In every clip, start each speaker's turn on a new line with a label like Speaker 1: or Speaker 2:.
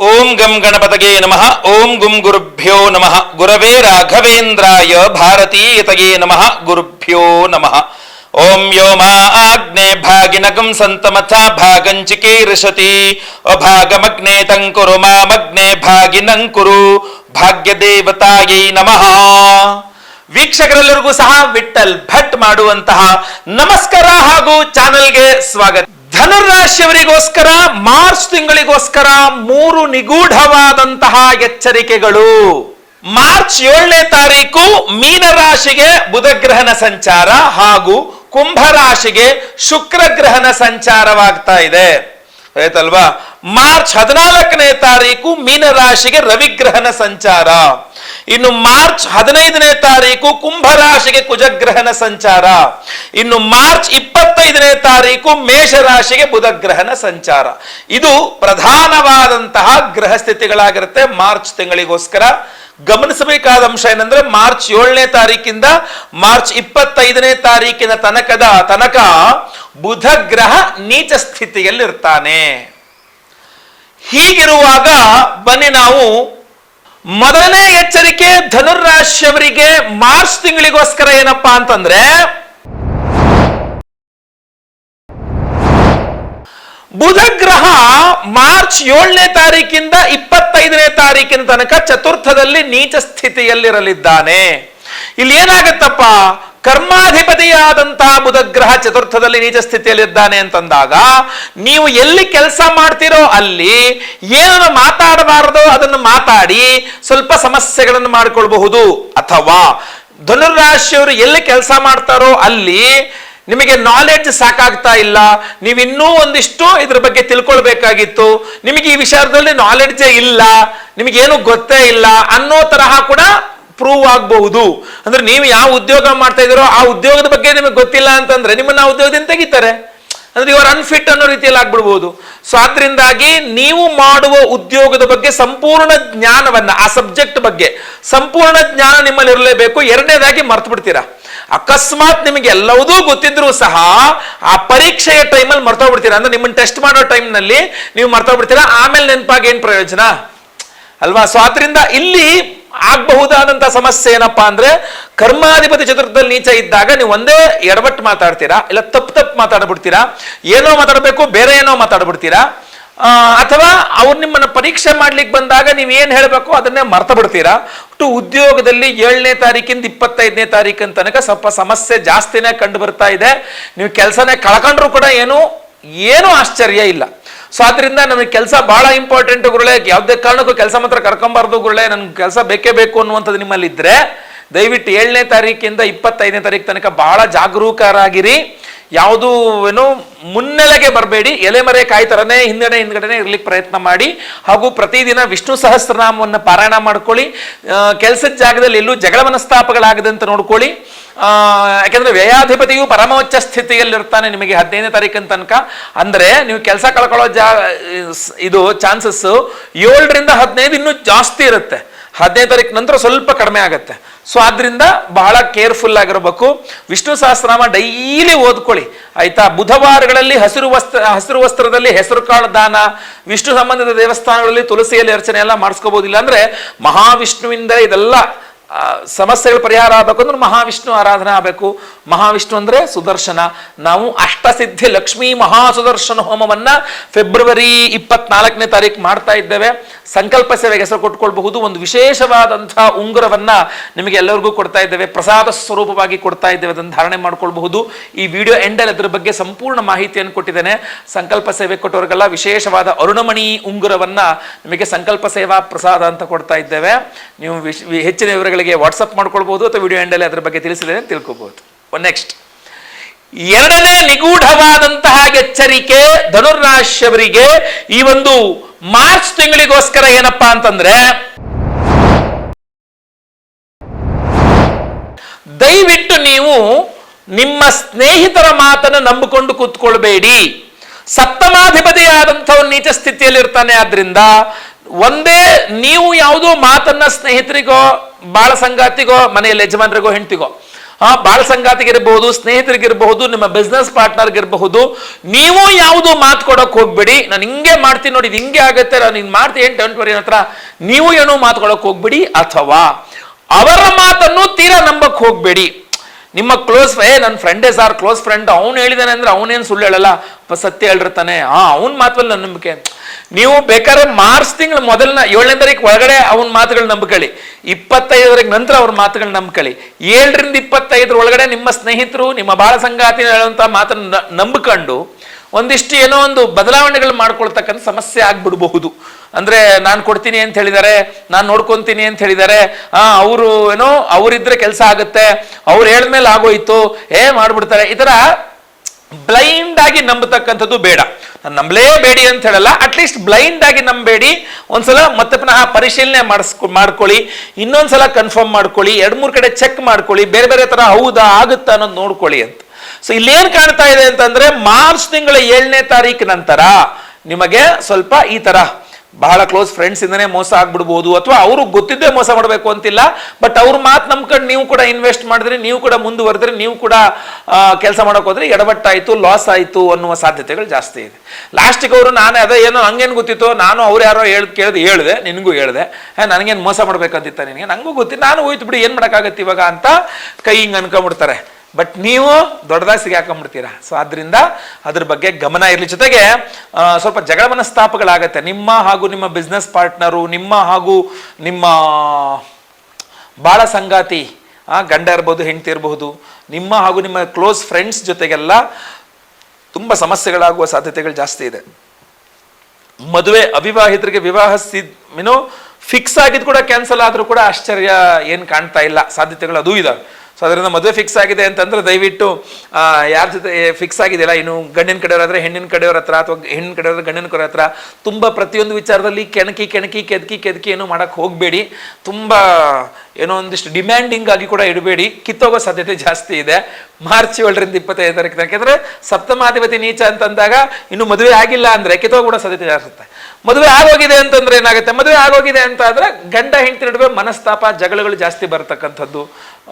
Speaker 1: ಓಂ ಗಂ ಗಣಪತಗೆ ನಮಃ. ಓಂ ಗುಂ ಗುರುಭ್ಯೋ ನಮಃ. ಗುರವೇ ರಾಘವೇಂದ್ರಾಯ ಭಾರತೀಯತಗೆ ನಮಃ. ಗುರುಭ್ಯೋ ನಮಃ. ಓಂ ಯೋ ಮಾ ಆಗ್ನೇ ಭಾಗಿನಗಂ ಸಂತಮಥ ಭಾಗಂಚಿಕೀರ್ಷತಿ ಅಭಾಗಮಗ್ನೆ ತಂಕುರು ಮಾಮಗ್ನೆ ಭಾಗಿನಂಕುರು ಭಾಗ್ಯದೇವತಾಯೈ ನಮಃ. ವೀಕ್ಷಕರೆಲ್ಲರಿಗೂ ಸಹ ವಿಠಲ್ ಭಟ್ ಮಾಡುವಂತಹ ನಮಸ್ಕಾರ ಹಾಗೂ ಚಾನೆಲ್ಗೆ ಸ್ವಾಗತ. ಧನುರಾಶಿಯವರಿಗೋಸ್ಕರ ಮಾರ್ಚ್ ತಿಂಗಳಿಗೋಸ್ಕರ ಮೂರು ನಿಗೂಢವಾದಂತಹ ಎಚ್ಚರಿಕೆಗಳು. ಮಾರ್ಚ್ ಏಳನೇ ತಾರೀಕು ಮೀನರಾಶಿಗೆ ಬುಧಗ್ರಹಣ ಸಂಚಾರ ಹಾಗೂ ಕುಂಭರಾಶಿಗೆ ಶುಕ್ರಗ್ರಹಣ ಸಂಚಾರವಾಗ್ತಾ ಇದೆ. ಆಯ್ತಲ್ವಾ? ಮಾರ್ಚ್ ಹದಿನಾಲ್ಕನೇ ತಾರೀಕು ಮೀನರಾಶಿಗೆ ರವಿಗ್ರಹಣ ಸಂಚಾರ. ಇನ್ನು ಮಾರ್ಚ್ ಹದಿನೈದನೇ ತಾರೀಕು ಕುಂಭರಾಶಿಗೆ ಕುಜಗ್ರಹಣ ಸಂಚಾರ. ಇನ್ನು ಮಾರ್ಚ್ ಇಪ್ಪತ್ತೈದನೇ ತಾರೀಕು ಮೇಷರಾಶಿಗೆ ಬುಧಗ್ರಹಣ ಸಂಚಾರ. ಇದು ಪ್ರಧಾನವಾದಂತಹ ಗ್ರಹ ಸ್ಥಿತಿಗಳಾಗಿರುತ್ತೆ ಮಾರ್ಚ್ ತಿಂಗಳಿಗೋಸ್ಕರ. ಗಮನಿಸಬೇಕಾದ ಅಂಶ ಏನಂದ್ರೆ ಮಾರ್ಚ್ ಏಳನೇ ತಾರೀಕಿಂದ ಮಾರ್ಚ್ ಇಪ್ಪತ್ತೈದನೇ ತಾರೀಕಿನ ತನಕದ ತನಕ ಬುಧ ಗ್ರಹ ನೀಚ ಸ್ಥಿತಿಯಲ್ಲಿರ್ತಾನೆ. ಹೀಗಿರುವಾಗ ಬನ್ನಿ ನಾವು ಮೊದಲನೇ ಎಚ್ಚರಿಕೆ ಧನುರಾಶಿಯವರಿಗೆ ಮಾರ್ಚ್ ತಿಂಗಳಿಗೋಸ್ಕರ ಏನಪ್ಪಾ ಅಂತಂದ್ರೆ ಬುಧ ಗ್ರಹ ಮಾರ್ಚ್ ಏಳನೇ ತಾರೀಕಿಂದ ಇಪ್ಪತ್ತೈದನೇ ತಾರೀಕಿನ ತನಕ ಚತುರ್ಥದಲ್ಲಿ ನೀಚ ಸ್ಥಿತಿಯಲ್ಲಿರಲಿದ್ದಾನೆ ಇಲ್ಲಿ ಏನಾಗತ್ತಪ್ಪ? ಕರ್ಮಾಧಿಪತಿಯಾದಂತಹ ಬುಧ ಗ್ರಹ ಚತುರ್ಥದಲ್ಲಿ ನೀಚ ಸ್ಥಿತಿಯಲ್ಲಿದ್ದಾನೆ ಅಂತಂದಾಗ, ನೀವು ಎಲ್ಲಿ ಕೆಲಸ ಮಾಡ್ತೀರೋ ಅಲ್ಲಿ ಏನನ್ನು ಮಾತಾಡಬಾರದೋ ಅದನ್ನು ಮಾತಾಡಿ ಸ್ವಲ್ಪ ಸಮಸ್ಯೆಗಳನ್ನು ಮಾಡಿಕೊಳ್ಬಹುದು. ಅಥವಾ ಧನುರಾಶಿಯವರು ಎಲ್ಲಿ ಕೆಲಸ ಮಾಡ್ತಾರೋ ಅಲ್ಲಿ ನಿಮಗೆ ನಾಲೆಡ್ಜ್ ಸಾಕಾಗ್ತಾ ಇಲ್ಲ. ನೀವು ಇನ್ನೂ ಒಂದಿಷ್ಟು ಇದ್ರ ಬಗ್ಗೆ ತಿಳ್ಕೊಳ್ಬೇಕಾಗಿತ್ತು. ನಿಮಗೆ ಈ ವಿಚಾರದಲ್ಲಿ ನಾಲೆಡ್ಜೇ ಇಲ್ಲ. ನಿಮಗೇನು ಗೊತ್ತೇ ಇಲ್ಲ ಅನ್ನೋ ತರಹ ಕೂಡ ಪ್ರೂವ್ ಆಗಬಹುದು. ಅಂದ್ರೆ ನೀವು ಯಾವ ಉದ್ಯೋಗ ಮಾಡ್ತಾ ಇದ್ದೀರೋ ಆ ಉದ್ಯೋಗದ ಬಗ್ಗೆ ನಿಮಗೆ ಗೊತ್ತಿಲ್ಲ ಅಂತಂದ್ರೆ ನಿಮ್ಮನ್ನ ಆ ಉದ್ಯೋಗದಿಂದ ತೆಗಿತಾರೆ. ಅಂದ್ರೆ ಇವರು ಅನ್ಫಿಟ್ ಅನ್ನೋ ರೀತಿಯಲ್ಲಿ ಆಗ್ಬಿಡ್ಬೋದು. ಸೊ ಆದ್ರಿಂದಾಗಿ ನೀವು ಮಾಡುವ ಉದ್ಯೋಗದ ಬಗ್ಗೆ ಸಂಪೂರ್ಣ ಜ್ಞಾನವನ್ನ, ಆ ಸಬ್ಜೆಕ್ಟ್ ಬಗ್ಗೆ ಸಂಪೂರ್ಣ ಜ್ಞಾನ ನಿಮ್ಮಲ್ಲಿ ಇರಲೇಬೇಕು. ಎರಡನೇದಾಗಿ ಮರ್ತು ಬಿಡ್ತೀರಾ. ಅಕಸ್ಮಾತ್ ನಿಮಗೆ ಎಲ್ಲವುದೂ ಗೊತ್ತಿದ್ರೂ ಸಹ ಆ ಪರೀಕ್ಷೆಯ ಟೈಮಲ್ಲಿ ಮರ್ತೋಗ್ಬಿಡ್ತೀರಾ ಅಂದ್ರೆ ನಿಮ್ಮನ್ನ ಟೆಸ್ಟ್ ಮಾಡೋ ಟೈಮ್ನಲ್ಲಿ ನೀವು ಮರ್ತೋಗ್ಬಿಡ್ತೀರಾ ಆಮೇಲೆ ನೆನಪಾಗಿ ಏನು ಪ್ರಯೋಜನ? ಅಲ್ವಾ? ಸೊ ಆದ್ರಿಂದ ಇಲ್ಲಿ ಆಗಬಹುದಾದಂತ ಸಮಸ್ಯೆ ಏನಪ್ಪಾ ಅಂದ್ರೆ ಕರ್ಮಾಧಿಪತಿ ಚತುರ್ಥದಲ್ಲಿ ನೀಚ ಇದ್ದಾಗ ನೀವು ಒಂದೇ ಎಡವಟ್ಟು ಮಾತಾಡ್ತೀರಾ, ಇಲ್ಲ ತಪ್ಪು ತಪ್ಪು ಮಾತಾಡ್ಬಿಡ್ತೀರಾ, ಏನೋ ಮಾತಾಡಬೇಕು, ಬೇರೆ ಏನೋ ಮಾತಾಡ್ಬಿಡ್ತೀರಾ ಅಥವಾ ಅವ್ರು ನಿಮ್ಮನ್ನ ಪರೀಕ್ಷೆ ಮಾಡ್ಲಿಕ್ಕೆ ಬಂದಾಗ ನೀವು ಏನು ಹೇಳಬೇಕು ಅದನ್ನೇ ಮರ್ತ ಬಿಡ್ತೀರಾ? ಟು ಉದ್ಯೋಗದಲ್ಲಿ ಏಳನೇ ತಾರೀಕಿಂದ ಇಪ್ಪತ್ತೈದನೇ ತಾರೀಕಿನ ತನಕ ಸ್ವಲ್ಪ ಸಮಸ್ಯೆ ಜಾಸ್ತಿನೇ ಕಂಡು ಬರ್ತಾ ಇದೆ. ನೀವು ಕೆಲಸನೇ ಕಳ್ಕೊಂಡ್ರು ಕೂಡ ಏನು, ಏನೂ ಆಶ್ಚರ್ಯ ಇಲ್ಲ. ಸೊ ಆದ್ರಿಂದ ನಮಗೆ ಕೆಲಸ ಬಹಳ ಇಂಪಾರ್ಟೆಂಟ್ ಗುರುಳೆ ಯಾವುದೇ ಕಾರಣಕ್ಕೂ ಕೆಲಸ ಮಾತ್ರ ಕರ್ಕೊಂಬಾರ್ದು ಗುರುಳೆ ನನ್ಗೆ ಕೆಲಸ ಬೇಕೇ ಬೇಕು ಅನ್ನುವಂಥದ್ದು ನಿಮ್ಮಲ್ಲಿ ಇದ್ರೆ ದಯವಿಟ್ಟು ಏಳನೇ ತಾರೀಕಿಂದ ಇಪ್ಪತ್ತೈದನೇ ತಾರೀಕು ತನಕ ಬಹಳ ಜಾಗರೂಕರಾಗಿರಿ. ಯಾವುದು ಏನೋ ಮುನ್ನೆಲೆಗೆ ಬರಬೇಡಿ ಎಲೆಮರೆ ಕಾಯಿ ಥರನೇ ಹಿಂದಡೆ ಹಿಂದ್ಗಡೆನೆ ಇರ್ಲಿಕ್ಕೆ ಪ್ರಯತ್ನ ಮಾಡಿ, ಹಾಗೂ ಪ್ರತಿದಿನ ವಿಷ್ಣು ಸಹಸ್ರನಾಮವನ್ನು ಪಾರಾಯಣ ಮಾಡ್ಕೊಳ್ಳಿ. ಕೆಲಸದ ಜಾಗದಲ್ಲಿ ಎಲ್ಲೂ ಜಗಳ ಮನಸ್ತಾಪಗಳಾಗದಂತ ನೋಡ್ಕೊಳ್ಳಿ. ಯಾಕೆಂದರೆ ವ್ಯಯಾಧಿಪತಿಯು ಪರಮೋಚ್ಚ ಸ್ಥಿತಿಯಲ್ಲಿರ್ತಾನೆ ನಿಮಗೆ ಹದಿನೈದನೇ ತಾರೀಕಿನ ತನಕ. ಅಂದ್ರೆ ನೀವು ಕೆಲಸ ಕಳ್ಕೊಳ್ಳೋ ಜಾ ಇದು ಚಾನ್ಸಸ್ ಏಳರಿಂದ ಹದಿನೈದು ಇನ್ನೂ ಜಾಸ್ತಿ ಇರುತ್ತೆ. ಹದಿನೈದು ತಾರೀಕು ನಂತರ ಸ್ವಲ್ಪ ಕಡಿಮೆ ಆಗುತ್ತೆ. ಸೊ ಆದ್ರಿಂದ ಬಹಳ ಕೇರ್ಫುಲ್ ಆಗಿರಬೇಕು. ವಿಷ್ಣು ಸಹಸ್ರನಾಮ ಡೈಲಿ ಓದ್ಕೊಳ್ಳಿ. ಆಯ್ತಾ? ಬುಧವಾರಗಳಲ್ಲಿ ಹಸಿರು ವಸ್ತ್ರ, ಹಸಿರು ವಸ್ತ್ರದಲ್ಲಿ ಹೆಸರು ಕಾಳು ದಾನ, ವಿಷ್ಣು ಸಂಬಂಧಿತ ದೇವಸ್ಥಾನಗಳಲ್ಲಿ ತುಳಸಿಯಲ್ಲಿ ಅರ್ಚನೆ ಎಲ್ಲ ಮಾಡಿಸ್ಕೋಬಹುದಿಲ್ಲ ಅಂದ್ರೆ ಮಹಾವಿಷ್ಣುವಿಂದ ಇದೆಲ್ಲ ಸಮಸ್ಯೆಗಳ ಪರಿಹಾರ ಆಗಬೇಕು ಅಂದ್ರೆ ಮಹಾವಿಷ್ಣು ಆರಾಧನೆ ಆಗಬೇಕು. ಮಹಾವಿಷ್ಣು ಅಂದ್ರೆ ಸುದರ್ಶನ. ನಾವು ಅಷ್ಟಸಿದ್ಧಿ ಲಕ್ಷ್ಮೀ ಮಹಾ ಸುದರ್ಶನ ಹೋಮವನ್ನ ಫೆಬ್ರವರಿ ಇಪ್ಪತ್ನಾಲ್ಕನೇ ತಾರೀಕು ಮಾಡ್ತಾ ಇದ್ದೇವೆ. ಸಂಕಲ್ಪ ಸೇವೆಗೆ ಹೆಸರು ಕೊಟ್ಕೊಳ್ಬಹುದು ಒಂದು ವಿಶೇಷವಾದಂತಹ ಉಂಗುರವನ್ನ ನಿಮಗೆ ಎಲ್ಲರಿಗೂ ಕೊಡ್ತಾ ಇದ್ದೇವೆ. ಪ್ರಸಾದ ಸ್ವರೂಪವಾಗಿ ಕೊಡ್ತಾ ಇದ್ದೇವೆ. ಅದನ್ನು ಧಾರಣೆ ಮಾಡ್ಕೊಳ್ಬಹುದು. ಈ ವಿಡಿಯೋ ಎಂಡಲ್ಲಿ ಅದರ ಬಗ್ಗೆ ಸಂಪೂರ್ಣ ಮಾಹಿತಿಯನ್ನು ಕೊಟ್ಟಿದ್ದೇನೆ. ಸಂಕಲ್ಪ ಸೇವೆ ಕೊಟ್ಟವರಿಗೆಲ್ಲ ವಿಶೇಷವಾದ ಅರುಣಮಣಿ ಉಂಗುರವನ್ನ ನಿಮಗೆ ಸಂಕಲ್ಪ ಸೇವಾ ಪ್ರಸಾದ ಅಂತ ಕೊಡ್ತಾ ಇದ್ದೇವೆ. ನೀವು ವಿಶ್- ವಿ- ವಿವರಗಳಿಗೆ ವಾಟ್ಸಪ್ ಮಾಡ್ಕೊಳ್ಬಹುದು ಅಥವಾ ವಿಡಿಯೋ ಎಂಡಲ್ಲಿ ಅದರ ಬಗ್ಗೆ ತಿಳಿಸಿದ್ದೇನೆ ತಿಳ್ಕೊಬಹುದು ನೆಕ್ಸ್ಟ್ ಎರಡನೇ ನಿಗೂಢವಾದಂತಹ ಎಚ್ಚರಿಕೆ ಧನುರಾಶಿಯವರಿಗೆ ಈ ಒಂದು ಮಾರ್ಚ್ ತಿಂಗಳಿಗೋಸ್ಕರ ಏನಪ್ಪಾ ಅಂತಂದ್ರೆ, ದಯವಿಟ್ಟು ನೀವು ನಿಮ್ಮ ಸ್ನೇಹಿತರ ಮಾತನ್ನು ನಂಬಿಕೊಂಡು ಕೂತ್ಕೊಳ್ಬೇಡಿ. ಸಪ್ತಮಾಧಿಪತಿಯಾದಂಥವ್ರು ನೀಚ ಸ್ಥಿತಿಯಲ್ಲಿ ಇರ್ತಾನೆ ಆದ್ರಿಂದ ಒಂದೇ ನೀವು ಯಾವುದೋ ಮಾತನ್ನ ಸ್ನೇಹಿತರಿಗೋ, ಬಾಳ ಸಂಗಾತಿಗೋ, ಮನೆಯಲ್ಲಿ ಯಜಮಾನರಿಗೋ, ಹೆಂಡತಿಗೋ, ಆ, ಬಾಳ ಸಂಗಾತಿಗಿರಬಹುದು, ಸ್ನೇಹಿತರಿಗಿರಬಹುದು, ನಿಮ್ಮ ಬಿಸ್ನೆಸ್ ಪಾರ್ಟ್ನರ್ಗಿರಬಹುದು ನೀವು ಯಾವುದು ಮಾತು ಕೊಡೋಕೆ ಹೋಗ್ಬೇಡಿ. ನಾನು ಹಿಂಗೆ ಮಾಡ್ತೀನಿ ನೋಡಿ, ಇದು ಹಿಂಗೆ ಆಗುತ್ತೆ, ನಾನು ಹಿಂಗೆ ಮಾಡ್ತೀನಿ, ಏನು ವರಿ ಹತ್ರ ನೀವು ಏನೋ ಮಾತು ಕೊಡೋಕೆ ಹೋಗ್ಬೇಡಿ. ಅಥವಾ ಅವರ ಮಾತನ್ನು ತೀರಾ ನಂಬಕ್ಕೆ ಹೋಗ್ಬೇಡಿ. ನಿಮ್ಮ ಕ್ಲೋಸ್ ಏ ನನ್ನ ಫ್ರೆಂಡೇ ಸಾರ್ ಕ್ಲೋಸ್ ಫ್ರೆಂಡ್ ಅವ್ನು ಹೇಳಿದಾನೆ ಅಂದ್ರೆ ಅವನೇನು ಸುಳ್ಳು ಹೇಳಲ್ಲ. ಸತ್ಯ ಹೇಳಿರ್ತಾನೆ ಹಾ ಅವ್ನ ಮಾತಲ್ಲಿ ನನ್ನ ನಂಬಿಕೆ. ನೀವು ಬೇಕಾದ್ರೆ ಮಾರ್ಚ್ ತಿಂಗಳು ಮೊದಲನ ಏಳನೇ ತಾರೀಕು ಒಳಗಡೆ ಅವನ ಮಾತುಗಳು ನಂಬ್ಕೊಳ್ಳಿ ಇಪ್ಪತ್ತೈದರಿಗೆ ನಂತರ ಅವ್ರ ಮಾತುಗಳು ನಂಬ್ಕೊಳ್ಳಿ ಏಳರಿಂದ ಇಪ್ಪತ್ತೈದರ ಒಳಗಡೆ ನಿಮ್ಮ ಸ್ನೇಹಿತರು, ನಿಮ್ಮ ಬಾಳ ಸಂಗಾತಿ ಹೇಳುವಂಥ ಮಾತನ್ನು ನಂಬ್ಕೊಂಡು ಒಂದಿಷ್ಟು ಏನೋ ಒಂದು ಬದಲಾವಣೆಗಳು ಮಾಡ್ಕೊಳ್ತಕ್ಕಂಥ ಸಮಸ್ಯೆ ಆಗ್ಬಿಡಬಹುದು. ಅಂದ್ರೆ ನಾನು ಕೊಡ್ತೀನಿ ಅಂತ ಹೇಳಿದ್ದಾರೆ ನಾನು ನೋಡ್ಕೊಂತೀನಿ ಅಂತ ಹೇಳಿದ್ದಾರೆ ಆ, ಅವರು ಏನೋ ಅವರಿದ್ರೆ ಕೆಲಸ ಆಗುತ್ತೆ, ಅವ್ರು ಹೇಳಿದ್ಮೇಲೆ ಆಗೋಯ್ತು, ಏ, ಮಾಡ್ಬಿಡ್ತಾರೆ. ಈ ತರ ಬ್ಲೈಂಡ್ ಆಗಿ ನಂಬತಕ್ಕಂಥದ್ದು ಬೇಡ. ನಂಬಲೇಬೇಡಿ ಅಂತ ಹೇಳಲ್ಲ ಅಟ್ಲೀಸ್ಟ್ ಬ್ಲೈಂಡ್ ಆಗಿ ನಂಬಬೇಡಿ. ಒಂದ್ಸಲ ಮತ್ತೆ ಪುನಃ ಪರಿಶೀಲನೆ ಮಾಡಿಸ್ಕೊ, ಮಾಡ್ಕೊಳ್ಳಿ. ಇನ್ನೊಂದ್ಸಲ ಕನ್ಫರ್ಮ್ ಮಾಡ್ಕೊಳ್ಳಿ. ಎರಡ್ ಮೂರು ಕಡೆ ಚೆಕ್ ಮಾಡ್ಕೊಳ್ಳಿ. ಬೇರೆ ಬೇರೆ ತರ ಹೌದಾ, ಆಗುತ್ತಾ ಅನ್ನೋದು ನೋಡ್ಕೊಳ್ಳಿ ಅಂತ. ಸೊ ಇಲ್ಲೇನ್ ಕಾಣ್ತಾ ಇದೆ ಅಂತಂದ್ರೆ ಮಾರ್ಚ್ ತಿಂಗಳ ಏಳನೇ ತಾರೀಕು ನಂತರ ನಿಮಗೆ ಸ್ವಲ್ಪ ಈ ತರ ಬಹಳ ಕ್ಲೋಸ್ ಫ್ರೆಂಡ್ಸ್ ಇಂದನೇ ಮೋಸ ಆಗ್ಬಿಡ್ಬೋದು ಅಥವಾ ಅವರು ಗೊತ್ತಿದ್ದೇ ಮೋಸ ಮಾಡಬೇಕು ಅಂತಿಲ್ಲ ಬಟ್ ಅವ್ರ ಮಾತು ನಂಬ್ಕೊಂಡು ನೀವು ಕೂಡ ಇನ್ವೆಸ್ಟ್ ಮಾಡಿದ್ರೆ, ನೀವು ಕೂಡ ಮುಂದುವರೆದ್ರೆ, ನೀವು ಕೂಡ ಕೆಲಸ ಮಾಡೋಕೆ ಹೋದ್ರೆ, ಎಡವಟ್ಟಾಯಿತು ಲಾಸ್ ಆಯ್ತು ಅನ್ನುವ ಸಾಧ್ಯತೆಗಳು ಜಾಸ್ತಿ ಇದೆ. ಲಾಸ್ಟಿಗೆ ಅವರು ನಾನು ಅದೇ ಏನೋ ಹಂಗೇನು ಗೊತ್ತಿತ್ತು, ನಾನು ಅವ್ರು ಯಾರೋ ಹೇಳ್ ಕೇಳಿದೆ ಹೇಳಿದೆ, ನಿನಗೂ ಹೇಳಿದೆ ನನಗೇನು ಮೋಸ ಮಾಡ್ಬೇಕಂತಿತ್ತ ನಿನಗೆ? ನನಗೂ ಗೊತ್ತಿತ್ತು ನಾನು ಹೋಯ್ತು ಬಿಡಿ, ಏನು ಮಾಡೋಕ್ಕಾಗತ್ತೆ ಇವಾಗ ಅಂತ ಕೈ ಹಿಂಗೆ ಅನ್ಕೊಂಡ್ಬಿಡ್ತಾರೆ. ಬಟ್ ನೀವು ದೊಡ್ಡದಾಗಿ ಸಿಗಾಕೊಂಡ್ಬಿಡ್ತೀರಾ? ಸೊ ಆದ್ರಿಂದ ಅದ್ರ ಬಗ್ಗೆ ಗಮನ ಇರಲಿ. ಜೊತೆಗೆ ಸ್ವಲ್ಪ ಜಗಳ ಮನಸ್ತಾಪಗಳಾಗತ್ತೆ. ನಿಮ್ಮ ಹಾಗೂ ನಿಮ್ಮ ಬಿಸ್ನೆಸ್ ಪಾರ್ಟ್ನರು ನಿಮ್ಮ ಹಾಗೂ ನಿಮ್ಮ ಬಾಳ ಸಂಗಾತಿ ಗಂಡ ಇರ್ಬೋದು, ಹೆಂಡತಿ ಇರಬಹುದು ನಿಮ್ಮ ಹಾಗೂ ನಿಮ್ಮ ಕ್ಲೋಸ್ ಫ್ರೆಂಡ್ಸ್ ಜೊತೆಗೆಲ್ಲ ತುಂಬ ಸಮಸ್ಯೆಗಳಾಗುವ ಸಾಧ್ಯತೆಗಳು ಜಾಸ್ತಿ ಇದೆ. ಮದುವೆ ಅವಿವಾಹಿತರಿಗೆ ವಿವಾಹ ಏನೋ ಫಿಕ್ಸ್ ಆಗಿದ್ದು ಕೂಡ ಕ್ಯಾನ್ಸಲ್ ಆದರೂ ಕೂಡ ಆಶ್ಚರ್ಯ ಏನು ಕಾಣ್ತಾ ಇಲ್ಲ. ಸಾಧ್ಯತೆಗಳು ಅದೂ ಇದಾವೆ. ಸೊ ಅದರಿಂದ ಮದುವೆ ಫಿಕ್ಸ್ ಆಗಿದೆ ಅಂತಂದ್ರೆ ದಯವಿಟ್ಟು ಯಾರ ಜೊತೆ ಫಿಕ್ಸ್ ಆಗಿದೆಯಲ್ಲ, ಇನ್ನು ಗಂಡಿನ ಕಡೆಯವ್ರ ಹೆಣ್ಣಿನ ಕಡೆಯವ್ರ ಹತ್ರ ಅಥವಾ ಹೆಣ್ಣಿನ ಕಡೆಯವ್ರ ಗಂಡಿನ ಕಡೆ ಹತ್ರ ತುಂಬ ಪ್ರತಿಯೊಂದು ವಿಚಾರದಲ್ಲಿ ಕೆಣಕಿ ಕೆಣಕಿ, ಕೆದಕಿ ಕೆದಕಿ ಏನು ಮಾಡೋಕ್ಕೆ ಹೋಗಬೇಡಿ. ತುಂಬ ಏನೋ ಒಂದಿಷ್ಟು ಡಿಮ್ಯಾಂಡಿಂಗ್ ಆಗಿ ಕೂಡ ಇಡಬೇಡಿ. ಕಿತ್ತೋಗೋ ಸಾಧ್ಯತೆ ಜಾಸ್ತಿ ಇದೆ. ಮಾರ್ಚ್ ಏಳರಿಂದ ಇಪ್ಪತ್ತೈದು ತಾರೀಕು ಯಾಕೆಂದ್ರೆ ಸಪ್ತಮಾಧಿಪತಿ ನೀಚ ಅಂತಂದಾಗ ಇನ್ನು ಮದುವೆ ಆಗಿಲ್ಲ ಅಂದ್ರೆ ಕಿತ್ತೋಗ್ಬಿಡೋ ಸಾಧ್ಯತೆ ಜಾಸ್ತಿ ಇರುತ್ತೆ. ಮದುವೆ ಆಗೋಗಿದೆ ಅಂತಂದ್ರೆ ಏನಾಗುತ್ತೆ? ಮದುವೆ ಆಗೋಗಿದೆ ಅಂತ ಆದ್ರೆ ಗಂಡ ಹೆಂಡತಿ ನಡುವೆ ಮನಸ್ತಾಪ, ಜಗಳಗಳು ಜಾಸ್ತಿ ಬರ್ತಕ್ಕಂಥದ್ದು.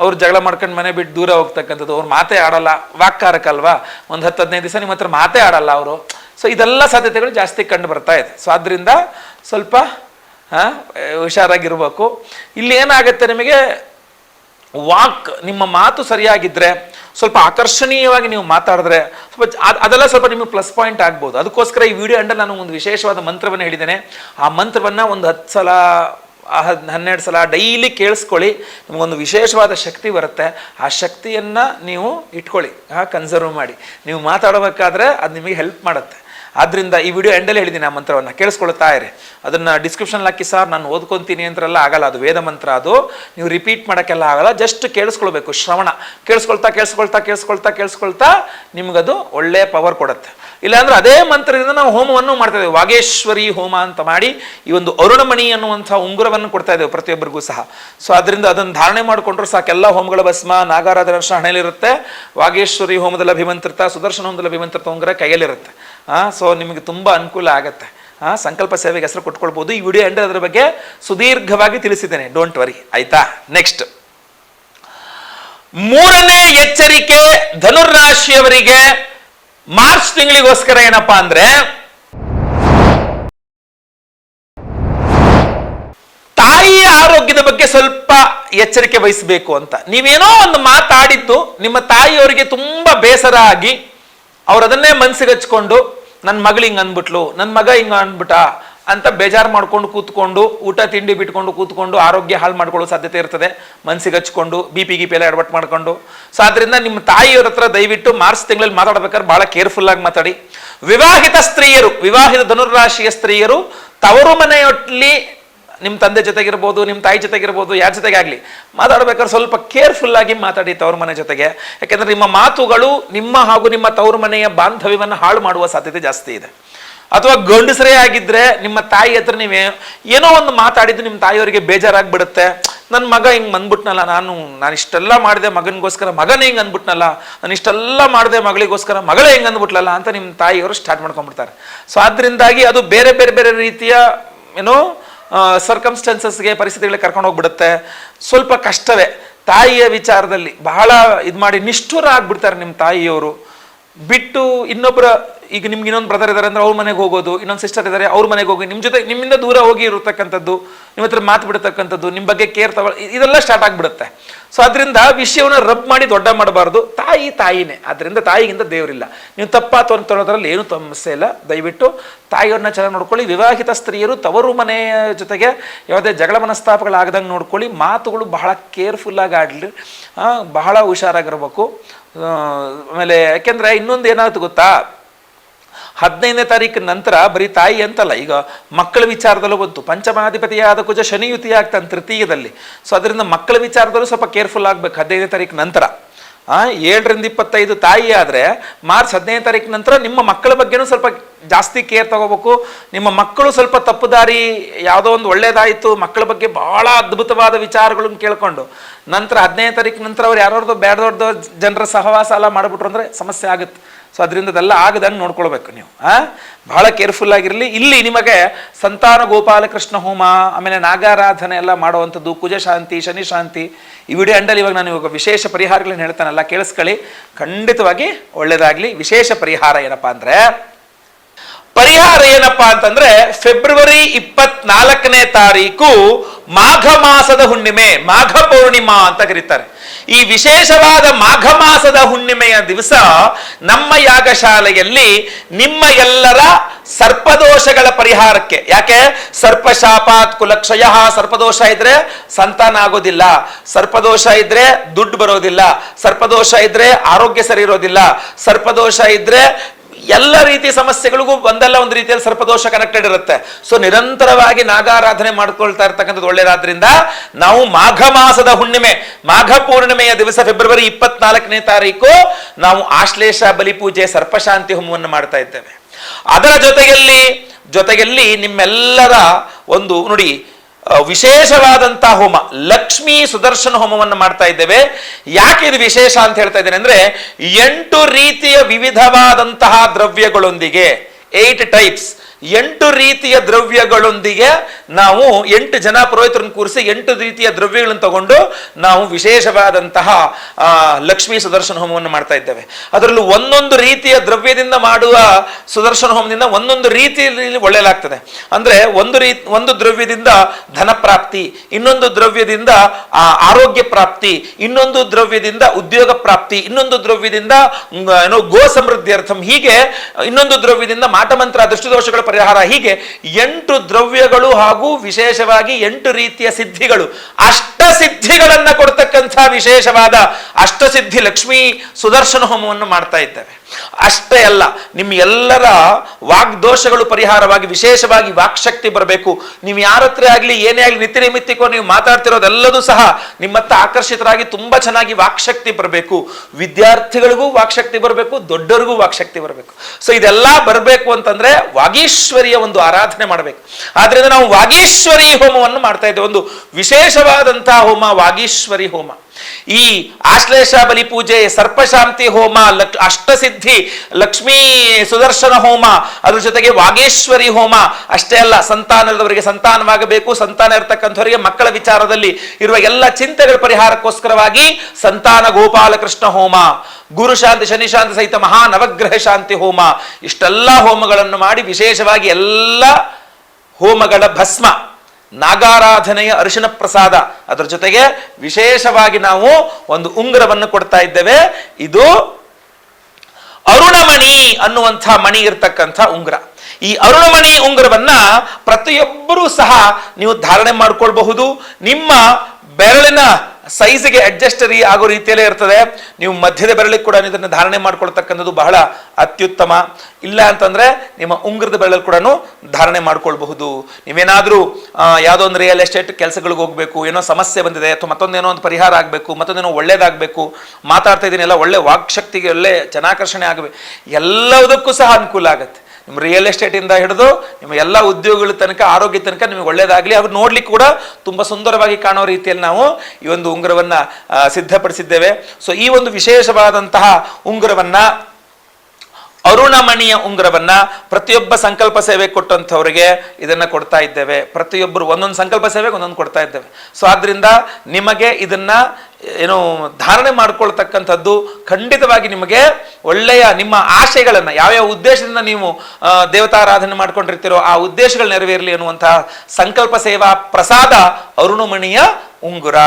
Speaker 1: ಅವ್ರು ಜಗಳ ಮಾಡ್ಕೊಂಡು ಮನೆ ಬಿಟ್ಟು ದೂರ ಹೋಗ್ತಕ್ಕಂಥದ್ದು. ಅವ್ರು ಮಾತೇ ಆಡಲ್ಲ. ವಾಕ್ಕಾರಕ್ಕಲ್ವಾ ಒಂದು ಹತ್ತು ಹದಿನೈದು ದಿವಸ ನಿಮ್ಮ ಹತ್ರ ಮಾತೇ ಆಡಲ್ಲ ಅವರು. ಸೊ ಇದೆಲ್ಲ ಸಾಧ್ಯತೆಗಳು ಜಾಸ್ತಿ ಕಂಡು ಬರ್ತಾ ಇದೆ. ಸೊ ಆದ್ರಿಂದ ಸ್ವಲ್ಪ ಹುಷಾರಾಗಿರ್ಬೇಕು. ಇಲ್ಲಿ ಏನಾಗುತ್ತೆ ನಿಮಗೆ? ವಾಕ್, ನಿಮ್ಮ ಮಾತು ಸರಿಯಾಗಿದ್ರೆ, ಸ್ವಲ್ಪ ಆಕರ್ಷಣೀಯವಾಗಿ ನೀವು ಮಾತಾಡಿದ್ರೆ, ಸ್ವಲ್ಪ ಅದೆಲ್ಲ ಸ್ವಲ್ಪ ನಿಮಗೆ ಪ್ಲಸ್ ಪಾಯಿಂಟ್ ಆಗ್ಬೋದು. ಅದಕ್ಕೋಸ್ಕರ ಈ ವಿಡಿಯೋ ಅಂಡಲ್ಲಿ ನಾನು ಒಂದು ವಿಶೇಷವಾದ ಮಂತ್ರವನ್ನು ಹೇಳಿದ್ದೇನೆ. ಆ ಮಂತ್ರವನ್ನು ಒಂದು ಹತ್ತು ಸಲ ಹನ್ನೆರಡು ಸಲ ಡೈಲಿ ಕೇಳಿಸ್ಕೊಳ್ಳಿ. ನಿಮಗೊಂದು ವಿಶೇಷವಾದ ಶಕ್ತಿ ಬರುತ್ತೆ. ಆ ಶಕ್ತಿಯನ್ನು ನೀವು ಇಟ್ಕೊಳ್ಳಿ. ಕನ್ಸರ್ವ್ ಮಾಡಿ. ನೀವು ಮಾತಾಡಬೇಕಾದ್ರೆ ಅದು ನಿಮಗೆ ಹೆಲ್ಪ್ ಮಾಡುತ್ತೆ. ಆದ್ರಿಂದ ಈ ವಿಡಿಯೋ ಎಂಡಲ್ಲಿ ಹೇಳಿದ್ದೀನಿ ಆ ಮಂತ್ರವನ್ನು ಕೇಳಿಸ್ಕೊಳ್ತಾ ಇರಿ. ಅದನ್ನು ಡಿಸ್ಕ್ರಿಪ್ಷನ್ ಹಾಕಿ, ಸರ್, ನಾನು ಓದ್ಕೊತೀನಿ ಅಂತರೆಲ್ಲ ಆಗಲ್ಲ, ಅದು ವೇದ ಮಂತ್ರ ಅದು. ನೀವು ರಿಪೀಟ್ ಮಾಡೋಕ್ಕೆಲ್ಲ ಆಗಲ್ಲ ಜಸ್ಟ್ ಕೇಳಿಸ್ಕೊಳ್ಬೇಕು, ಶ್ರವಣ. ಕೇಳಿಸ್ಕೊಳ್ತಾ ಕೇಳಿಸ್ಕೊಳ್ತಾ ಕೇಳಿಸ್ಕೊಳ್ತಾ ಕೇಳಿಸ್ಕೊಳ್ತಾ ನಿಮಗದು ಒಳ್ಳೆ ಪವರ್ ಕೊಡುತ್ತೆ. ಇಲ್ಲಾಂದ್ರೆ ಅದೇ ಮಂತ್ರದಿಂದ ನಾವು ಹೋಮವನ್ನು ಮಾಡ್ತಾ ಇದ್ದೇವೆ. ವಾಗೇಶ್ವರಿ ಹೋಮ ಅಂತ ಮಾಡಿ ಈ ಒಂದು ಅರುಣಮಣಿ ಅನ್ನುವಂಥ ಉಂಗುರವನ್ನು ಕೊಡ್ತಾ ಇದ್ದೇವೆ ಪ್ರತಿಯೊಬ್ಬರಿಗೂ ಸಹ. ಸೊ ಅದರಿಂದ ಅದನ್ನು ಧಾರಣೆ ಮಾಡಿಕೊಂಡ್ರೆ ಸಾಕೆಲ್ಲ ಹೋಮಗಳ ಭಸ್ಮ, ನಾಗಾರಾಧನ ಹಣೆಯಲ್ಲಿರುತ್ತೆ. ವಾಗೇಶ್ವರಿ ಹೋಮದಲ್ಲಿ ಅಭಿಮಂತ್ರಿತ ಸುದರ್ಶನ ಹೋಮದಲ್ಲಿ ಅಭಿಮಂತ್ರಿತ ಉಂಗುರ ಕೈಯಲ್ಲಿರುತ್ತೆ. ಸೊ ನಿಮಗೆ ತುಂಬ ಅನುಕೂಲ ಆಗುತ್ತೆ. ಹಾ ಸಂಕಲ್ಪ ಸೇವೆಗೆ ಹೆಸರು ಕೊಟ್ಕೊಳ್ಬೋದು. ಈ ವಿಡಿಯೋ ಎಂಡ್ ಅದರ ಬಗ್ಗೆ ಸುದೀರ್ಘವಾಗಿ ತಿಳಿಸಿದ್ದೇನೆ. ಡೋಂಟ್ ವರಿ ಆಯ್ತಾ? ನೆಕ್ಸ್ಟ್ ಮೂರನೇ ಎಚ್ಚರಿಕೆ ಧನುರಾಶಿಯವರಿಗೆ ಮಾರ್ಚ್ ತಿಂಗಳಿಗೋಸ್ಕರ ಏನಪ್ಪಾ ಅಂದ್ರೆ ತಾಯಿಯ ಆರೋಗ್ಯದ ಬಗ್ಗೆ ಸ್ವಲ್ಪ ಎಚ್ಚರಿಕೆ ವಹಿಸಬೇಕು ಅಂತ. ನೀವೇನೋ ಒಂದು ಮಾತಾಡಿದ್ದು ನಿಮ್ಮ ತಾಯಿಯವರಿಗೆ ತುಂಬಾ ಬೇಸರ ಆಗಿ ಅವ್ರು ಅದನ್ನೇ ಮನ್ಸಿಗೆ ಹಚ್ಕೊಂಡು ನನ್ನ ಮಗಳು ಹಿಂಗೆ ಅಂದ್ಬಿಟ್ಲು ನನ್ನ ಮಗ ಹಿಂಗೆ ಅಂದ್ಬಿಟ್ಟ ಅಂತ ಬೇಜಾರು ಮಾಡ್ಕೊಂಡು ಕೂತ್ಕೊಂಡು, ಊಟ, ತಿಂಡಿ ಬಿಟ್ಕೊಂಡು ಕೂತ್ಕೊಂಡು ಆರೋಗ್ಯ ಹಾಳು ಮಾಡ್ಕೊಳ್ಳೋ ಸಾಧ್ಯತೆ ಇರ್ತದೆ. ಮನ್ಸಿಗೆ ಹಚ್ಕೊಂಡು ಬಿ ಪಿ ಗಿಪಿ ಎಲ್ಲ ಮಾಡ್ಕೊಂಡು. ಸೊ ಆದ್ರಿಂದ ನಿಮ್ಮ ತಾಯಿಯವ್ರ ಹತ್ರ ದಯವಿಟ್ಟು ಮಾರ್ಚ್ ತಿಂಗಳಲ್ಲಿ ಮಾತಾಡ್ಬೇಕಾದ್ರೆ ಬಹಳ ಕೇರ್ಫುಲ್ ಆಗಿ ಮಾತಾಡಿ. ವಿವಾಹಿತ ಸ್ತ್ರೀಯರು, ವಿವಾಹಿತ ಧನುರ್ರಾಶಿಯ ಸ್ತ್ರೀಯರು, ತವರು ಮನೆಯೊಟ್ಲಿ ನಿಮ್ಮ ತಂದೆ ಜೊತೆಗಿರ್ಬೋದು ನಿಮ್ಮ ತಾಯಿ ಜೊತೆಗಿರ್ಬೋದು, ಯಾರ ಜೊತೆಗೆ ಆಗಲಿ, ಮಾತಾಡ್ಬೇಕಾದ್ರೆ ಸ್ವಲ್ಪ ಕೇರ್ಫುಲ್ ಆಗಿ ಮಾತಾಡಿ ತವ್ರ ಮನೆ ಜೊತೆಗೆ. ಯಾಕೆಂದರೆ ನಿಮ್ಮ ಮಾತುಗಳು ನಿಮ್ಮ ಹಾಗೂ ನಿಮ್ಮ ತವ್ರ ಮನೆಯ ಬಾಂಧವ್ಯವನ್ನು ಹಾಳು ಮಾಡುವ ಸಾಧ್ಯತೆ ಜಾಸ್ತಿ ಇದೆ. ಅಥವಾ ಗಂಡಸರೇ ಆಗಿದ್ದರೆ ನಿಮ್ಮ ತಾಯಿ ಹತ್ರ ನೀವೇ ಏನೋ ಒಂದು ಮಾತಾಡಿದ್ದು ನಿಮ್ಮ ತಾಯಿಯವರಿಗೆ ಬೇಜಾರಾಗ್ಬಿಡುತ್ತೆ. ನನ್ನ ಮಗ ಹಿಂಗೆ ಬಂದ್ಬಿಟ್ನಲ್ಲ, ನಾನು ನಾನು ಇಷ್ಟೆಲ್ಲ ಮಾಡಿದೆ ಮಗನಿಗೋಸ್ಕರ, ಮಗನೇ ಹಿಂಗೆ ಅಂದ್ಬಿಟ್ನಲ್ಲ, ನಾನು ಇಷ್ಟೆಲ್ಲ ಮಾಡಿದೆ ಮಗಳಿಗೋಸ್ಕರ, ಮಗಳೇ ಹಿಂಗೆ ಅಂದ್ಬಿಟ್ಲಲ್ಲ ಅಂತ ನಿಮ್ಮ ತಾಯಿಯವರು ಸ್ಟಾರ್ಟ್ ಮಾಡ್ಕೊಂಡ್ಬಿಡ್ತಾರೆ. ಸೊ ಅದರಿಂದಾಗಿ ಅದು ಬೇರೆ ಬೇರೆ ಬೇರೆ ರೀತಿಯ ಏನೋ ಸರ್ಕಮ್ಸ್ಟೆನ್ಸಸ್ಗೆ ಪರಿಸ್ಥಿತಿಗಳಿಗೆ ಕರ್ಕೊಂಡು ಹೋಗ್ಬಿಡುತ್ತೆ. ಸ್ವಲ್ಪ ಕಷ್ಟವೇ. ತಾಯಿಯ ವಿಚಾರದಲ್ಲಿ ಬಹಳ ಇದು ಮಾಡಿ ನಿಷ್ಠುರ ಆಗ್ಬಿಡ್ತಾರೆ ನಿಮ್ಮ ತಾಯಿಯವರು. ಬಿಟ್ಟು ಇನ್ನೊಬ್ಬರ ಈಗ ನಿಮ್ಗೆ ಇನ್ನೊಂದು ಬ್ರದರ್ ಇದ್ದಾರೆ ಅಂದ್ರೆ ಅವ್ರ ಮನೆಗೆ ಹೋಗೋದು, ಇನ್ನೊಂದು ಸಿಸ್ಟರ್ ಇದ್ದಾರೆ ಅವ್ರ ಮನೆಗೆ ಹೋಗಿ ನಿಮ್ಮ ಜೊತೆ ನಿಮ್ಮಿಂದ ದೂರ ಹೋಗಿ ಇರತಕ್ಕಂಥದ್ದು, ನಿಮ್ಮ ಹತ್ರ ಮಾತು ಬಿಡತಕ್ಕಂಥದ್ದು ನಿಮ್ಮ ಬಗ್ಗೆ ಕೇರ್ ತಗೊಳ ಇದೆಲ್ಲ ಸ್ಟಾರ್ಟ್ ಆಗಿಬಿಡುತ್ತೆ. ಸೊ ಅದರಿಂದ ವಿಷಯವನ್ನು ರಬ್ ಮಾಡಿ ದೊಡ್ಡ ಮಾಡಬಾರ್ದು. ತಾಯಿ ತಾಯಿನೇ. ಅದರಿಂದ ತಾಯಿಗಿಂತ ದೇವರಿಲ್ಲ. ನೀವು ತಪ್ಪಾ ಅಂತ ಹೇಳೋದ್ರಲ್ಲಿ ಏನು ಸಮಸ್ಯೆ ಇಲ್ಲ. ದಯವಿಟ್ಟು ತಾಯಿಯವ್ರನ್ನ ಚೆನ್ನಾಗಿ ನೋಡ್ಕೊಳ್ಳಿ. ವಿವಾಹಿತ ಸ್ತ್ರೀಯರು ತವರು ಮನೆಯ ಜೊತೆಗೆ ಯಾವುದೇ ಜಗಳ ಮನಸ್ತಾಪಗಳಾಗದಂಗೆ ನೋಡ್ಕೊಳ್ಳಿ. ಮಾತುಗಳು ಬಹಳ ಕೇರ್ಫುಲ್ಲಾಗಿ ಆಡಲಿ. ಬಹಳ ಹುಷಾರಾಗಿರ್ಬೇಕು. ಆಮೇಲೆ ಯಾಕೆಂದ್ರೆ ಇನ್ನೊಂದು ಏನಾಗುತ್ತೆ ಗೊತ್ತಾ? ಹದಿನೈದನೇ ತಾರೀಕು ನಂತರ ಬರೀ ತಾಯಿ ಅಂತಲ್ಲ, ಈಗ ಮಕ್ಕಳ ವಿಚಾರದಲ್ಲೂ ಬಂತು. ಪಂಚಮಾಧಿಪತಿಯಾದ ಕುಜ ಶನಿಯುತಿ ಆಗ್ತಾನೆ ತೃತೀಯದಲ್ಲಿ ಸೊ ಅದರಿಂದ ಮಕ್ಕಳ ವಿಚಾರದಲ್ಲೂ ಸ್ವಲ್ಪ ಕೇರ್ಫುಲ್ ಆಗ್ಬೇಕು ಹದಿನೈದನೇ ತಾರೀಕು ನಂತರ. ಏಳರಿಂದ ಇಪ್ಪತ್ತೈದು ತಾಯಿ ಆದರೆ ಮಾರ್ಚ್ ಹದಿನೈದು ತಾರೀಕು ನಂತರ ನಿಮ್ಮ ಮಕ್ಕಳ ಬಗ್ಗೆನೂ ಸ್ವಲ್ಪ ಜಾಸ್ತಿ ಕೇರ್ ತಗೋಬೇಕು. ನಿಮ್ಮ ಮಕ್ಕಳು ಸ್ವಲ್ಪ ತಪ್ಪು ದಾರಿ ಯಾವುದೋ ಒಂದು ಒಳ್ಳೇದಾಯಿತು, ಮಕ್ಕಳ ಬಗ್ಗೆ ಭಾಳ ಅದ್ಭುತವಾದ ವಿಚಾರಗಳನ್ನು ಕೇಳಿಕೊಂಡು ನಂತರ ಹದಿನೈದು ತಾರೀಕು ನಂತರ ಅವ್ರು ಯಾರ್ಯಾರ್ದೋ ಬೇಡದವ್ರದ್ದು ಜನರ ಸಹವಾಸ ಎಲ್ಲ ಮಾಡಿಬಿಟ್ರು ಅಂದರೆ ಸಮಸ್ಯೆ ಆಗುತ್ತೆ. ಸೊ ಅದರಿಂದ ಅದೆಲ್ಲ ಆಗದಂಗೆ ನೋಡ್ಕೊಳ್ಬೇಕು ನೀವು. ಬಹಳ ಕೇರ್ಫುಲ್ ಆಗಿರಲಿ. ಇಲ್ಲಿ ನಿಮಗೆ ಸಂತಾನ ಗೋಪಾಲಕೃಷ್ಣ ಹೋಮ, ಆಮೇಲೆ ನಾಗಾರಾಧನೆ ಎಲ್ಲ ಮಾಡುವಂಥದ್ದು, ಕುಜ ಶಾಂತಿ, ಶನಿ ಶಾಂತಿ, ಈ ವಿಡಿಯೋ ಅಂಡಲ್ಲಿ ಇವಾಗ ನಾನು ಇವಾಗ ವಿಶೇಷ ಪರಿಹಾರಗಳನ್ನ ಹೇಳ್ತಾನಲ್ಲ, ಕೇಳಿಸ್ಕೊಳ್ಳಿ. ಖಂಡಿತವಾಗಿ ಒಳ್ಳೆಯದಾಗಲಿ ವಿಶೇಷ ಪರಿಹಾರ ಏನಪ್ಪ ಅಂದ್ರೆ ಪರಿಹಾರ ಏನಪ್ಪಾ ಅಂತಂದ್ರೆ ಫೆಬ್ರವರಿ ಇಪ್ಪತ್ನಾಲ್ಕನೇ ತಾರೀಕು ಮಾಘ ಮಾಸದ ಹುಣ್ಣಿಮೆ, ಮಾಘ ಪೌರ್ಣಿಮಾ ಅಂತ ಕರೀತಾರೆ. ಈ ವಿಶೇಷವಾದ ಮಾಘ ಮಾಸದ ಹುಣ್ಣಿಮೆಯ ದಿವಸ ನಮ್ಮ ಯಾಗಶಾಲೆಯಲ್ಲಿ ನಿಮ್ಮ ಎಲ್ಲರ ಸರ್ಪದೋಷಗಳ ಪರಿಹಾರಕ್ಕೆ, ಯಾಕೆ? ಸರ್ಪಶಾಪಾತ್ ಕುಲಕ್ಷಯ ಸರ್ಪದೋಷ ಇದ್ರೆ ಸಂತಾನ ಆಗೋದಿಲ್ಲ, ಸರ್ಪದೋಷ ಇದ್ರೆ ದುಡ್ಡು ಬರೋದಿಲ್ಲ, ಸರ್ಪದೋಷ ಇದ್ರೆ ಆರೋಗ್ಯ ಸರಿ ಇರೋದಿಲ್ಲ, ಸರ್ಪದೋಷ ಇದ್ರೆ ಎಲ್ಲ ರೀತಿಯ ಸಮಸ್ಯೆಗಳಿಗೂ ಒಂದಲ್ಲ ಒಂದು ರೀತಿಯಲ್ಲಿ ಸರ್ಪದೋಷ ಕನೆಕ್ಟೆಡ್ ಇರುತ್ತೆ. ಸೊ ನಿರಂತರವಾಗಿ ನಾಗಾರಾಧನೆ ಮಾಡ್ಕೊಳ್ತಾ ಇರ್ತಕ್ಕಂಥದ್ದು ಒಳ್ಳೆಯದಾದ್ರಿಂದ ನಾವು ಮಾಘ ಮಾಸದ ಹುಣ್ಣಿಮೆ, ಮಾಘ ಪೂರ್ಣಿಮೆಯ ದಿವಸ ಫೆಬ್ರವರಿ ಇಪ್ಪತ್ನಾಲ್ಕನೇ ತಾರೀಕು ನಾವು ಆಶ್ಲೇಷ ಬಲಿಪೂಜೆ ಸರ್ಪಶಾಂತಿ ಹೋಮವನ್ನು ಮಾಡ್ತಾ ಇದ್ದೇವೆ. ಅದರ ಜೊತೆಯಲ್ಲಿ ಜೊತೆಯಲ್ಲಿ ನಿಮ್ಮೆಲ್ಲರ ಒಂದು, ನೋಡಿ ವಿಶೇಷವಾದಂತಹ ಹೋಮ. ಲಕ್ಷ್ಮೀ ಸುದರ್ಶನ ಹೋಮವನ್ನು ಮಾಡ್ತಾ ಇದ್ದೇವೆ. ಯಾಕೆ ಇದು ವಿಶೇಷ ಅಂತ ಹೇಳ್ತಾ ಇದ್ದೇನೆ ಅಂದ್ರೆ, ಎಂಟು ರೀತಿಯ ವಿವಿಧವಾದಂತಹ ದ್ರವ್ಯಗಳೊಂದಿಗೆ ಏಟ್ ಟೈಪ್ಸ್ ಎಂಟು ರೀತಿಯ ದ್ರವ್ಯಗಳೊಂದಿಗೆ ನಾವು ಎಂಟು ಜನ ಪುರೋಹಿತರನ್ನು ಕೂರಿಸಿ ಎಂಟು ರೀತಿಯ ದ್ರವ್ಯಗಳನ್ನು ತಗೊಂಡು ನಾವು ವಿಶೇಷವಾದಂತಹ ಲಕ್ಷ್ಮೀ ಸುದರ್ಶನ ಹೋಮವನ್ನು ಮಾಡ್ತಾ ಇದ್ದೇವೆ. ಅದರಲ್ಲೂ ಒಂದೊಂದು ರೀತಿಯ ದ್ರವ್ಯದಿಂದ ಮಾಡುವ ಸುದರ್ಶನ ಹೋಮದಿಂದ ಒಂದೊಂದು ರೀತಿಯಲ್ಲಿ ಒಳ್ಳೆಯಲಾಗ್ತದೆ. ಅಂದ್ರೆ ಒಂದು ರೀ, ಒಂದು ದ್ರವ್ಯದಿಂದ ಧನ ಪ್ರಾಪ್ತಿ, ಇನ್ನೊಂದು ದ್ರವ್ಯದಿಂದ ಆರೋಗ್ಯ ಪ್ರಾಪ್ತಿ, ಇನ್ನೊಂದು ದ್ರವ್ಯದಿಂದ ಉದ್ಯೋಗ ಪ್ರಾಪ್ತಿ. ಇನ್ನೊಂದು ದ್ರವ್ಯದಿಂದ ಏನೋ ಗೋ ಸಮೃದ್ಧಿ ಅರ್ಥಂ. ಹೀಗೆ, ಇನ್ನೊಂದು ದ್ರವ್ಯದಿಂದ ಮಾಟಮಂತ್ರ ದೃಷ್ಟಿದೋಷಗಳ ಪರಿಹಾರ. ಹೀಗೆ, ಎಂಟು ದ್ರವ್ಯಗಳು ಹಾಗೂ ವಿಶೇಷವಾಗಿ ಎಂಟು ರೀತಿಯ ಸಿದ್ಧಿಗಳು. ಅಷ್ಟ ಸಿದ್ಧಿಗಳನ್ನು ಕೊಡ್ತಕ್ಕಂಥ ವಿಶೇಷವಾದ ಅಷ್ಟಸಿದ್ಧಿ ಲಕ್ಷ್ಮೀ ಸುದರ್ಶನ ಹೋಮವನ್ನು ಮಾಡ್ತಾ ಇದ್ದೇವೆ. ಅಷ್ಟೇ ಅಲ್ಲ ನಿಮ್ಮ ಎಲ್ಲರ ವಾಗ್ದೋಷಗಳು ಪರಿಹಾರವಾಗಿ ವಿಶೇಷವಾಗಿ ವಾಕ್ಶಕ್ತಿ ಬರಬೇಕು. ನೀವು ಯಾರ ಹತ್ರ ಆಗಲಿ, ಏನೇ ಆಗಲಿ, ನಿತ್ಯ ನಿಮಿತ್ತಿಕೋ ನೀವು ಮಾತಾಡ್ತಿರೋದೆಲ್ಲದೂ ಸಹ ನಿಮ್ಮತ್ತ ಆಕರ್ಷಿತರಾಗಿ ತುಂಬಾ ಚೆನ್ನಾಗಿ ವಾಕ್ಶಕ್ತಿ ಬರಬೇಕು. ವಿದ್ಯಾರ್ಥಿಗಳಿಗೂ ವಾಕ್ಶಕ್ತಿ ಬರಬೇಕು, ದೊಡ್ಡರಿಗೂ ವಾಕ್ಶಕ್ತಿ ಬರಬೇಕು. ಸೊ ಇದೆಲ್ಲ ಬರಬೇಕು ಅಂತಂದ್ರೆ ವಾಗೀಶ್ವರಿಯ ಒಂದು ಆರಾಧನೆ ಮಾಡಬೇಕು. ಆದ್ರಿಂದ ನಾವು ವಾಗೀಶ್ವರಿ ಹೋಮವನ್ನು ಮಾಡ್ತಾ ಇದ್ದೇವೆ. ಒಂದು ವಿಶೇಷವಾದಂತಹ ಹೋಮ ವಾಗೀಶ್ವರಿ ಹೋಮ. ಈ ಆಶ್ಲೇಷ ಬಲಿ ಪೂಜೆ, ಸರ್ಪಶಾಂತಿ ಹೋಮ, ಲಕ್, ಅಷ್ಟಸಿದ್ಧಿ, ಲಕ್ಷ್ಮೀ ಸುದರ್ಶನ ಹೋಮ, ಅದ್ರ ಜೊತೆಗೆ ವಾಗೇಶ್ವರಿ ಹೋಮ, ಅಷ್ಟೇ ಅಲ್ಲ, ಸಂತಾನದವರಿಗೆ ಸಂತಾನವಾಗಬೇಕು, ಸಂತಾನ ಇರತಕ್ಕಂಥವರಿಗೆ ಮಕ್ಕಳ ವಿಚಾರದಲ್ಲಿ ಇರುವ ಎಲ್ಲ ಚಿಂತೆಗಳ ಪರಿಹಾರಕ್ಕೋಸ್ಕರವಾಗಿ ಸಂತಾನ ಗೋಪಾಲಕೃಷ್ಣ ಹೋಮ, ಗುರು ಶಾಂತಿ, ಶನಿ ಶಾಂತಿ ಸಹಿತ ಮಹಾ ನವಗ್ರಹ ಶಾಂತಿ ಹೋಮ, ಇಷ್ಟೆಲ್ಲ ಹೋಮಗಳನ್ನು ಮಾಡಿ ವಿಶೇಷವಾಗಿ ಎಲ್ಲ ಹೋಮಗಳ ಭಸ್ಮ. ನಾಗಾರಾಧನೆಯ ಅರಿಶಿನ ಪ್ರಸಾದ. ಅದರ ಜೊತೆಗೆ ವಿಶೇಷವಾಗಿ ನಾವು ಒಂದು ಉಂಗುರವನ್ನು ಕೊಡ್ತಾ ಇದ್ದೇವೆ. ಇದು ಅರುಣಮಣಿ ಅನ್ನುವಂಥ ಮಣಿ ಇರ್ತಕ್ಕಂಥ ಉಂಗುರ. ಈ ಅರುಣಮಣಿ ಉಂಗುರವನ್ನ ಪ್ರತಿಯೊಬ್ಬರೂ ಸಹ ನೀವು ಧಾರಣೆ ಮಾಡಿಕೊಳ್ಬಹುದು. ನಿಮ್ಮ ಬೆರಳಿನ ಸೈಜ್ಗೆ ಅಡ್ಜಸ್ಟರಿ ಆಗೋ ರೀತಿಯಲ್ಲೇ ಇರ್ತದೆ. ನೀವು ಮಧ್ಯದ ಬೆರಳಿಗೆ ಕೂಡ ಇದನ್ನು ಧಾರಣೆ ಮಾಡ್ಕೊಳ್ತಕ್ಕಂಥದ್ದು ಬಹಳ ಅತ್ಯುತ್ತಮ. ಇಲ್ಲ ಅಂತಂದ್ರೆ ನಿಮ್ಮ ಉಂಗ್ರದ ಬೆರಳಲ್ಲಿ ಕೂಡ ಧಾರಣೆ ಮಾಡ್ಕೊಳ್ಬಹುದು. ನೀವೇನಾದರೂ ಯಾವುದೋ ಒಂದು ರಿಯಲ್ ಎಸ್ಟೇಟ್ ಕೆಲಸಗಳಿಗೆ ಹೋಗಬೇಕು, ಏನೋ ಸಮಸ್ಯೆ ಬಂದಿದೆ, ಅಥವಾ ಮತ್ತೊಂದೇನೋ ಒಂದು ಪರಿಹಾರ ಆಗಬೇಕು ಮತ್ತೊಂದೇನೋ ಒಳ್ಳೇದಾಗಬೇಕು, ಮಾತಾಡ್ತಾ ಇದ್ದೀನಿ ಎಲ್ಲ ಒಳ್ಳೆ ವಾಕ್ಶಕ್ತಿಗೆ ಒಳ್ಳೆ ಜನಾಕರ್ಷಣೆ ಆಗಬೇಕು, ಎಲ್ಲದಕ್ಕೂ ಸಹ ಅನುಕೂಲ ಆಗುತ್ತೆ. ನಿಮ್ಮ ರಿಯಲ್ ಎಸ್ಟೇಟಿಂದ ಹಿಡಿದು ನಿಮ್ಮ ಎಲ್ಲ ಉದ್ಯೋಗಗಳ ತನಕ, ಆರೋಗ್ಯ ತನಕ ನಿಮಗೆ ಒಳ್ಳೆಯದಾಗಲಿ ಅದು ನೋಡ್ಲಿಕ್ಕೆ ಕೂಡ ತುಂಬ ಸುಂದರವಾಗಿ ಕಾಣೋ ರೀತಿಯಲ್ಲಿ ನಾವು ಈ ಒಂದು ಉಂಗುರವನ್ನು ಸಿದ್ಧಪಡಿಸಿದ್ದೇವೆ. ಸೊ ಈ ಒಂದು ವಿಶೇಷವಾದಂತಹ ಉಂಗುರವನ್ನು, ಅರುಣಮಣಿಯ ಉಂಗುರವನ್ನ ಪ್ರತಿಯೊಬ್ಬ ಸಂಕಲ್ಪ ಸೇವೆ ಕೊಟ್ಟಂಥವರಿಗೆ ಇದನ್ನ ಕೊಡ್ತಾ ಇದ್ದೇವೆ. ಪ್ರತಿಯೊಬ್ಬರು ಒಂದೊಂದು ಸಂಕಲ್ಪ ಸೇವೆಗೆ ಒಂದೊಂದು ಕೊಡ್ತಾ ಇದ್ದೇವೆ. ಸೊ ಆದ್ರಿಂದ ನಿಮಗೆ ಇದನ್ನ ಏನು ಧಾರಣೆ ಮಾಡ್ಕೊಳ್ತಕ್ಕಂಥದ್ದು ಖಂಡಿತವಾಗಿ ನಿಮಗೆ ಒಳ್ಳೆಯ ನಿಮ್ಮ ಆಶಯಗಳನ್ನು ಯಾವ್ಯಾವ ಉದ್ದೇಶದಿಂದ ನೀವು ದೇವತಾರಾಧನೆ ಮಾಡ್ಕೊಂಡಿರ್ತೀರೋ ಆ ಉದ್ದೇಶಗಳು ನೆರವೇರಲಿ ಅನ್ನುವಂತಹ ಸಂಕಲ್ಪ ಸೇವಾ ಪ್ರಸಾದ ಅರುಣಮಣಿಯ ಉಂಗುರ.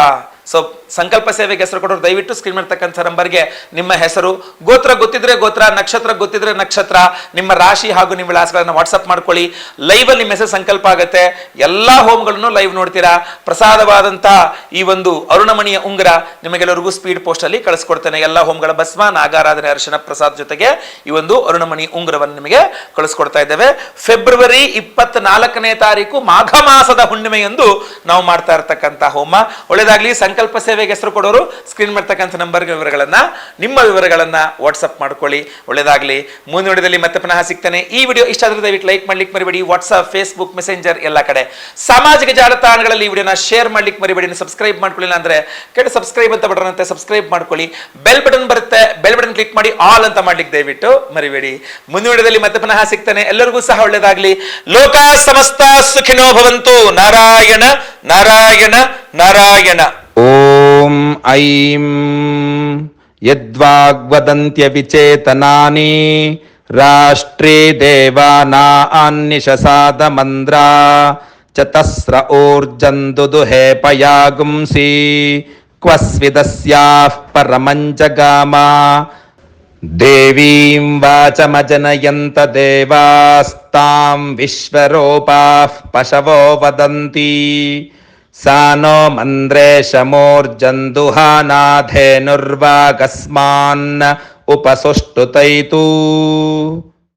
Speaker 1: ಸೊ ಸಂಕಲ್ಪ ಸೇವೆಗೆ ಹೆಸರು ಕೊಡೋರು ದಯವಿಟ್ಟು ಸ್ಕ್ರೀನ್ ಮಾಡ್ತಕ್ಕಂಥ ನಂಬರ್ಗೆ ನಿಮ್ಮ ಹೆಸರು, ಗೋತ್ರ ಗೊತ್ತಿದ್ರೆ ಗೋತ್ರ, ನಕ್ಷತ್ರ ಗೊತ್ತಿದ್ರೆ ನಕ್ಷತ್ರ, ನಿಮ್ಮ ರಾಶಿ ಹಾಗೂ ನಿಮ್ಮ ವಿಳಾಸಗಳನ್ನು ವಾಟ್ಸಪ್ ಮಾಡ್ಕೊಳ್ಳಿ. ಲೈವ್ ಅಲ್ಲಿ ನಿಮ್ಮ ಹೆಸರು ಸಂಕಲ್ಪ ಆಗುತ್ತೆ. ಎಲ್ಲಾ ಹೋಮ್ಗಳನ್ನು ಲೈವ್ ನೋಡ್ತೀರಾ. ಪ್ರಸಾದವಾದಂತ ಈ ಒಂದು ಅರುಣಮಣಿಯ ಉಂಗುರ ನಿಮಗೆಲ್ಲರಿಗೂ ಸ್ಪೀಡ್ ಪೋಸ್ಟ್ ಅಲ್ಲಿ ಕಳಿಸ್ಕೊಡ್ತೇನೆ. ಎಲ್ಲ ಹೋಮ್ಗಳ ಭಸ್ಮ, ನಾಗಾರಾಧನೆ, ಅರ್ಶನ, ಪ್ರಸಾದ್ ಜೊತೆಗೆ ಈ ಒಂದು ಅರುಣಮಣಿ ಉಂಗುರವನ್ನು ನಿಮಗೆ ಕಳಿಸ್ಕೊಡ್ತಾ ಇದ್ದೇವೆ. ಫೆಬ್ರವರಿ ಇಪ್ಪತ್ನಾಲ್ಕನೇ ತಾರೀಕು ಮಾಘ ಮಾಸದ ಹುಣ್ಣಿಮೆಯಂದು ನಾವು ಮಾಡ್ತಾ ಇರ್ತಕ್ಕಂಥ ಹೋಮ. ಒಳ್ಳೇದಾಗ್ಲಿ ಸಂಕಲ್ಪ ಸೇವೆಗೆ ಹೆಸರು ಕೊಡೋರು ಸ್ಕ್ರೀನ್ ಮಾಡ್ತಕ್ಕಂಥ ನಂಬರ್ ವಿವರಗಳನ್ನ, ನಿಮ್ಮ ವಿವರಗಳನ್ನ ವಾಟ್ಸಪ್ ಮಾಡ್ಕೊಳ್ಳಿ. ಒಳ್ಳೇದಾಗಲಿ. ಮುಂದಿನ ವಿಡಿಯೋದಲ್ಲಿ ಮತ್ತೆ ಪುನಃ ಸಿಗ್ತಾನೆ. ಈ ವಿಡಿಯೋ ಇಷ್ಟ ಆದರೆ ದಯವಿಟ್ಟು ಲೈಕ್ ಮಾಡ್ಲಿಕ್ಕೆ ಮರಿಬೇಡಿ. ವಾಟ್ಸಪ್ ಫೇಸ್ಬುಕ್ ಮೆಸೆಂಜರ್ ಎಲ್ಲ ಕಡೆ. ಸಾಮಾಜಿಕ ಜಾಲತಾಣಗಳಲ್ಲಿ ಈ ವಿಡಿಯೋನ ಶೇರ್ ಮಾಡ್ಲಿಕ್ಕೆ ಮರಿಬೇಡಿ. ಸಬ್ಸ್ಕ್ರೈಬ್ ಮಾಡ್ಕೊಳ್ಳಿಲ್ಲ ಅಂದ್ರೆ ಕೆಟ್ಟ ಸಬ್ಸ್ಕ್ರೈಬ್ ಅಂತ ಬಟನ್ ಅಂತ ಸಬ್ಸ್ಕ್ರೈಬ್ ಮಾಡ್ಕೊಳ್ಳಿ. ಬೆಲ್ ಬಟನ್ ಬರುತ್ತೆ. ಬೆಲ್ ಬಟನ್ ಕ್ಲಿಕ್ ಮಾಡಿ ಆಲ್ ಅಂತ ಮಾಡ್ಲಿಕ್ಕೆ ದಯವಿಟ್ಟು ಮರಿಬೇಡಿ. ಮುಂದಿನ ವಿಡಿಯೋದಲ್ಲಿ ಮತ್ತೆ ಪುನಃ ಸಿಗ್ತಾನೆ. ಎಲ್ಲರಿಗೂ ಸಹ ಒಳ್ಳೇದಾಗ್ಲಿ. ಲೋಕ ಸಮಸ್ತ ಸುಖಿನೋ ಭವಂತು. ನಾರಾಯಣ ನಾರಾಯಣ ನಾರಾಯಣ.
Speaker 2: ఓం ఐం యద్వాగ్వదంత్యవిచేతనాని రాష్ట్రే దేవానాన్నిషసాదమంద్రా చతస్ర ఊర్జందుదుహేపయాగుంసి క్వస్విదస్యాః పరమంజగామా. దేవీం వాచమజనయంత దేవాస్తాం విశ్వరూపాః పశవో వదంతి. सा नो मन्द्रेशमूर्जन्दुहानाधेनुर्वागस्मान् उपसुष्टुतैतु